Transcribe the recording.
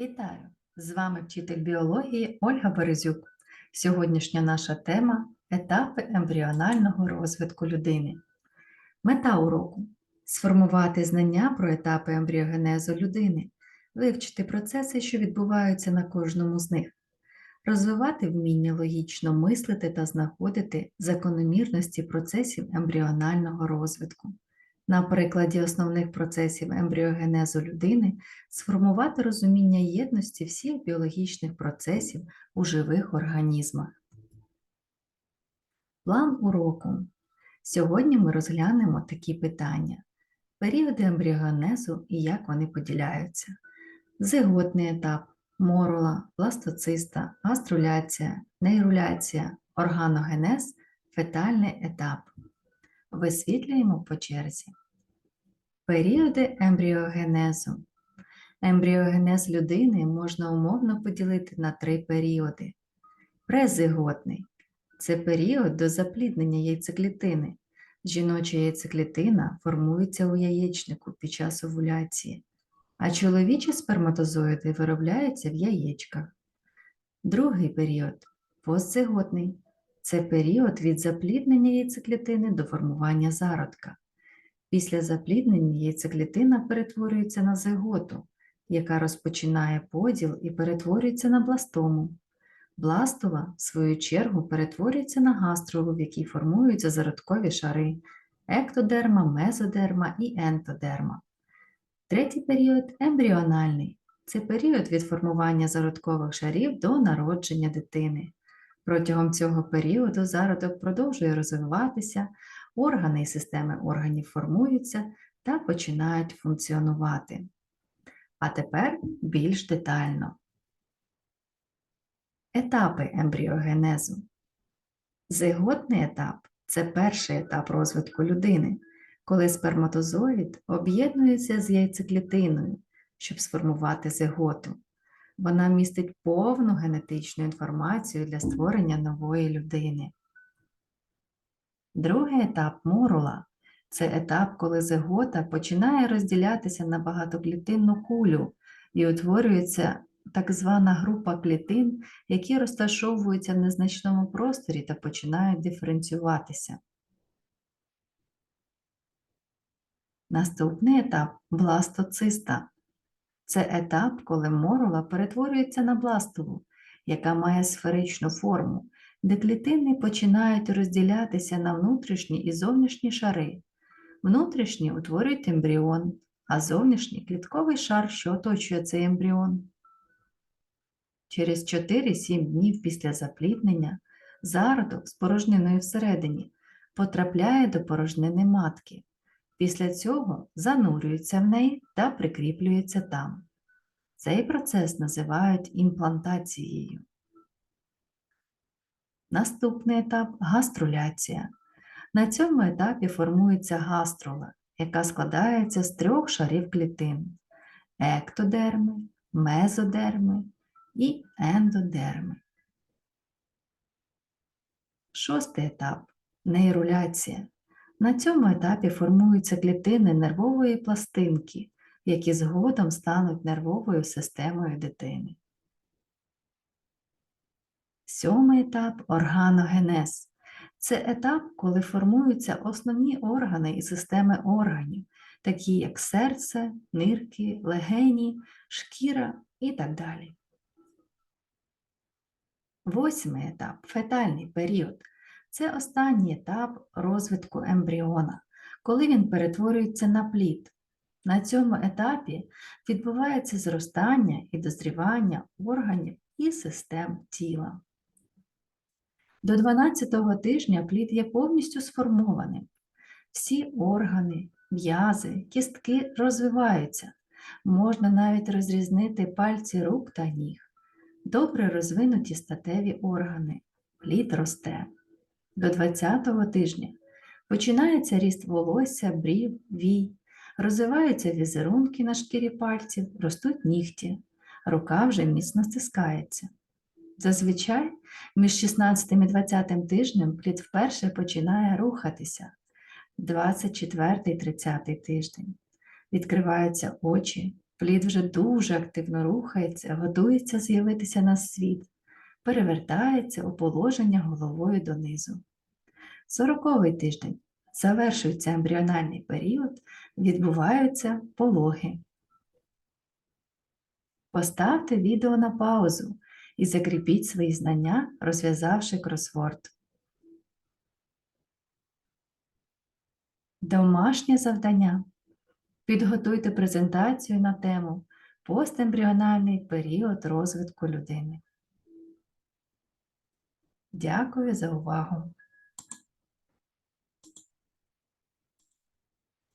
Вітаю! З вами вчитель біології Ольга Березюк. Сьогоднішня наша тема етапи ембріонального розвитку людини. Мета уроку сформувати знання про етапи ембріогенезу людини, вивчити процеси, що відбуваються на кожному з них, розвивати вміння логічно мислити та знаходити закономірності процесів ембріонального розвитку. На прикладі основних процесів ембріогенезу людини сформувати розуміння єдності всіх біологічних процесів у живих організмах. План уроку. Сьогодні ми розглянемо такі питання: періоди ембріогенезу і як вони поділяються, зиготний етап, морула, пластоциста, гаструляція, нейруляція, органогенез, фетальний етап. Висвітлюємо по черзі. Періоди ембріогенезу. Ембріогенез людини можна умовно поділити на три періоди. Презиготний це період до запліднення яйцеклітини. Жіноча яйцеклітина формується у яєчнику під час овуляції, а чоловічі сперматозоїди виробляються в яєчках. Другий період постзиготний це період від запліднення яйцеклітини до формування зародка. Після запліднення яйцеклітина перетворюється на зиготу, яка розпочинає поділ і перетворюється на бластому. Бластова, в свою чергу, перетворюється на гастролу, в якій формуються зародкові шари ектодерма, мезодерма і ентодерма. Третій період ембріональний. Це період від формування зародкових шарів до народження дитини. Протягом цього періоду зародок продовжує розвиватися, органи і системи органів формуються та починають функціонувати. А тепер більш детально. Етапи ембріогенезу. Зиготний етап це перший етап розвитку людини, коли сперматозоїд об'єднується з яйцеклітиною, щоб сформувати зиготу. Вона містить повну генетичну інформацію для створення нової людини. Другий етап морула це етап, коли зигота починає розділятися на багатоклітинну кулю і утворюється так звана група клітин, які розташовуються в незначному просторі та починають диференціюватися. Наступний етап бластоциста. Це етап, коли морула перетворюється на бластову, яка має сферичну форму, де клітини починають розділятися на внутрішні і зовнішні шари. Внутрішні утворюють ембріон, а зовнішній клітковий шар, що оточує цей ембріон. Через 4-7 днів після запліднення зародок з порожниною всередині потрапляє до порожнини матки. Після цього занурюється в неї та прикріплюється там. Цей процес називають імплантацією. Наступний етап гаструляція. На цьому етапі формується гаструла, яка складається з трьох шарів клітин ектодерми, мезодерми і ендодерми. Шостий етап нейруляція. На цьому етапі формуються клітини нервової пластинки, які згодом стануть нервовою системою дитини. Сьомий етап органогенез. Це етап, коли формуються основні органи і системи органів, такі як серце, нирки, легені, шкіра і так далі. Восьмий етап фетальний період. Це останній етап розвитку ембріона, коли він перетворюється на плід. На цьому етапі відбувається зростання і дозрівання органів і систем тіла. До 12-го тижня плід є повністю сформованим. Всі органи, м'язи, кістки розвиваються. Можна навіть розрізнити пальці рук та ніг. Добре розвинуті статеві органи. Плід росте. До 20-го тижня починається ріст волосся, брів, вій, розвиваються візерунки на шкірі пальців, ростуть нігті, рука вже міцно стискається. Зазвичай між 16 і 20 тижнем плід вперше починає рухатися 24-30 тиждень. Відкриваються очі, Плід вже дуже активно рухається, готується з'явитися на світ, перевертається у положення головою донизу. Сороковий тиждень завершується ембріональний період, відбуваються пологи. Поставте відео на паузу і закріпіть свої знання, розв'язавши кросворд. Домашнє завдання. Підготуйте презентацію на тему Постембріональний період розвитку людини. Дякую за увагу!